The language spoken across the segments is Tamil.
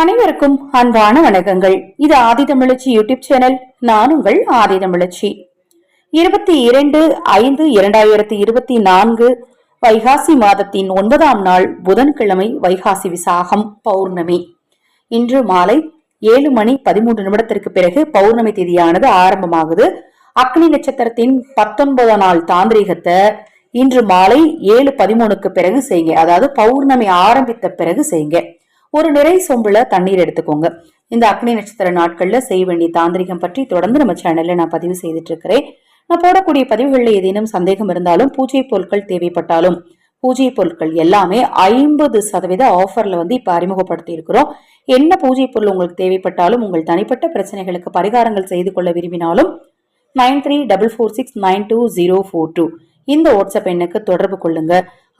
அனைவருக்கும் அன்பான வணக்கங்கள். இது ஆதிதமிழச்சி யூடியூப் சேனல். நான் உங்கள் ஆதிதமிழச்சி இருபத்தி இரண்டு ஐந்து இரண்டாயிரத்தி இருபத்தி நான்கு வைகாசி மாதத்தின் ஒன்பதாம் நாள் புதன்கிழமை வைகாசி விசாகம் பௌர்ணமி. இன்று மாலை ஏழு மணி பதிமூன்று நிமிடத்திற்கு பிறகு பௌர்ணமி திதியானது ஆரம்பமாகுது. அக்னி நட்சத்திரத்தின் பத்தொன்பதாம் நாள் தாந்திரிகத்தை இன்று மாலை ஏழு பதிமூணுக்கு பிறகு செய்யுங்க. அதாவது பௌர்ணமி ஆரம்பித்த பிறகு செய்யுங்க. ஒரு நிறை சொம்புல தண்ணீர் எடுத்துக்கோங்க. இந்த அக்னி நட்சத்திர நாட்கள்ல செய்ய வேண்டிய தாந்திரிகம் பற்றி தொடர்ந்து நம்ம சேனல்ல நான் பதிவு செய்துட்டு இருக்கிறேன் நான் போடக்கூடிய பதிவுகள்ல ஏதேனும் சந்தேகம் இருந்தாலும் பூஜை பொருட்கள் தேவைப்பட்டாலும் பூஜை பொருட்கள் எல்லாமே ஐம்பது சதவீத ஆஃபர்ல வந்து இப்ப அறிமுகப்படுத்தி இருக்கிறோம். என்ன பூஜை பொருள் உங்களுக்கு தேவைப்பட்டாலும் உங்கள் தனிப்பட்ட பிரச்சனைகளுக்கு பரிகாரங்கள் செய்து கொள்ள விரும்பினாலும் nine three double four six nine two zero four two இந்த வாட்ஸ்அப் எண்ணுக்கு தொடர்பு கொள்ளுங்க.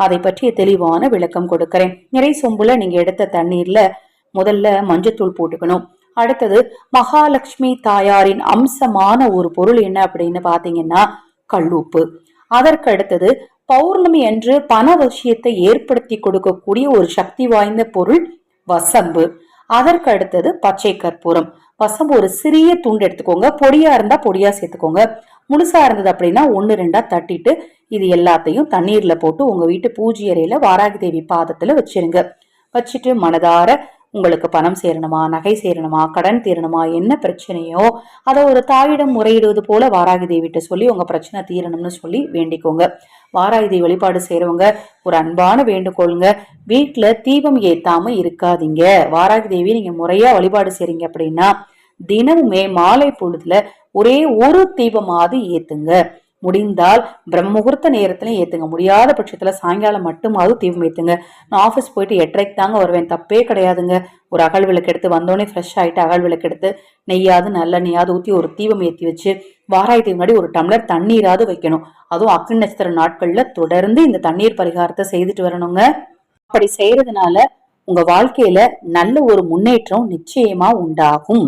அதை பற்றிய தெளிவான விளக்கம் கொடுக்கறேன். நிறை சொம்புல நீங்க எடுத்த தண்ணீர்ல முதல்ல மஞ்சத்தூள் போட்டுக்கணும். அடுத்தது மகாலட்சுமி தாயாரின் அம்சமான ஒரு பொருள் என்ன அப்படின்னு பாத்தீங்கன்னா கல்லுப்பு அதற்கு அடுத்தது பௌர்ணமி அன்று பண விஷயத்தை ஏற்படுத்தி கொடுக்கக்கூடிய ஒரு சக்தி வாய்ந்த பொருள் வசம்பு. அதற்கு அடுத்தது பச்சை கற்பூரம். வசம்பு ஒரு சிறிய துண்டு எடுத்துக்கோங்க. பொடியா இருந்தா பொடியா சேர்த்துக்கோங்க. முழுசா இருந்தது அப்படின்னா ஒன்று ரெண்டா தட்டிட்டு இது எல்லாத்தையும் தண்ணீர்ல போட்டு உங்க வீட்டு பூஜை அறையில வாராகி தேவி பாதத்துல வச்சிருங்க. வச்சுட்டு மனதார உங்களுக்கு பணம் சேரணுமா நகை சேரணுமா கடன் தீரணுமா என்ன பிரச்சனையோ அதை ஒரு தாயிடம் முறையிடுவது போல வாராகி தேவிட்ட சொல்லி உங்க பிரச்சனை தீரணும்னு சொல்லி வேண்டிக்கோங்க. வாராகி தேவி வழிபாடு செய்றவங்க ஒரு அன்பான வேண்டுகோளுங்க. வீட்டுல தீபம் ஏத்தாம இருக்காதீங்க. வாராகி தேவி நீங்க முறையா வழிபாடு செய்றீங்க அப்படின்னா தினமுமே மாலை பொழுதுல ஒரே ஒரு தீபமாவது ஏத்துங்க. முடிந்தால் பிரம்மமுகூர்த்த நேரத்துல ஏத்துங்க. முடியாத பட்சத்துல சாயங்காலம் மட்டுமாவது தீபம் ஏத்துங்க. நான் ஆஃபீஸ் போயிட்டு எட்டரைக்கு தாங்க வருவேன். தப்பே கிடையாதுங்க. ஒரு அகல் விளக்கு எடுத்து வந்தோடனே ஃப்ரெஷ் ஆகிட்டு அகல் விளக்கு எடுத்து நெய்யாவது நல்ல நெய்யாவது ஊற்றி ஒரு தீபம் ஏற்றி வச்சு வாராயத்துக்கு முன்னாடி ஒரு டம்ளர் தண்ணீராவது வைக்கணும். அதுவும் அக்னி நட்சத்திர நாட்கள்ல தொடர்ந்து இந்த தண்ணீர் பரிகாரத்தை செய்துட்டு வரணுங்க. அப்படி செய்யறதுனால உங்க வாழ்க்கையில நல்ல ஒரு முன்னேற்றம் நிச்சயமா உண்டாகும்.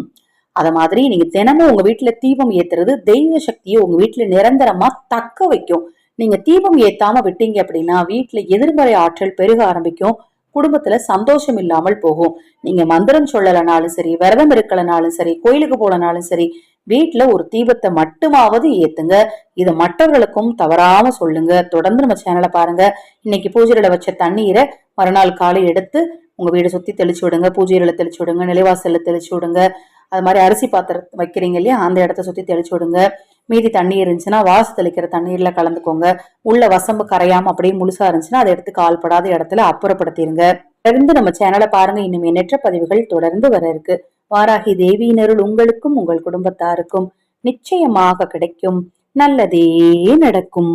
அதை மாதிரி நீங்க தினமும் உங்க வீட்டுல தீபம் ஏத்துறது தெய்வ சக்தியை உங்க வீட்டுல நிரந்தரமா தக்க வைக்கும். நீங்க தீபம் ஏத்தாம விட்டீங்க அப்படின்னா வீட்டுல எதிர்மறை ஆற்றல் பெருக ஆரம்பிக்கும். குடும்பத்துல சந்தோஷம் இல்லாமல் போகும். நீங்க மந்திரம் சொல்லலனாலும் சரி விரதம் இருக்கலனாலும் சரி கோயிலுக்கு போலனாலும் சரி வீட்டுல ஒரு தீபத்தை மட்டுமாவது ஏத்துங்க. இதை மற்றவர்களுக்கும் தவறாம சொல்லுங்க. தொடர்ந்து நம்ம சேனலை பாருங்க. இன்னைக்கு பூஜையில வச்ச தண்ணீரை மறுநாள் காலை எடுத்து உங்க வீடு சுத்தி தெளிச்சு விடுங்க. பூஜையில தெளிச்சு விடுங்க. நிலைவாசல்ல தெளிச்சு விடுங்க. அது மாதிரி அரிசி பாத்திரம் வைக்கிறீங்க இல்லையா? அந்த இடத்த சுத்தி தெளிச்சு விடுங்க. மீதி தண்ணி இருந்துச்சுன்னா வாசு தெளிக்கிற தண்ணீர்ல கலந்துக்கோங்க. உள்ள வசம்பு கரையாம அப்படியே முழுசா இருந்துச்சுன்னா அதை எடுத்து கால்படாத இடத்துல அப்புறப்படுத்திடுங்க தொடர்ந்து நம்ம சேனலை பாருங்க. இன்னும் எண்ணற்ற பதிவுகள் தொடர்ந்து வர இருக்கு. வாராகி தேவியினருள் உங்களுக்கும் உங்கள் குடும்பத்தாருக்கும் நிச்சயமாக கிடைக்கும். நல்லதே நடக்கும்.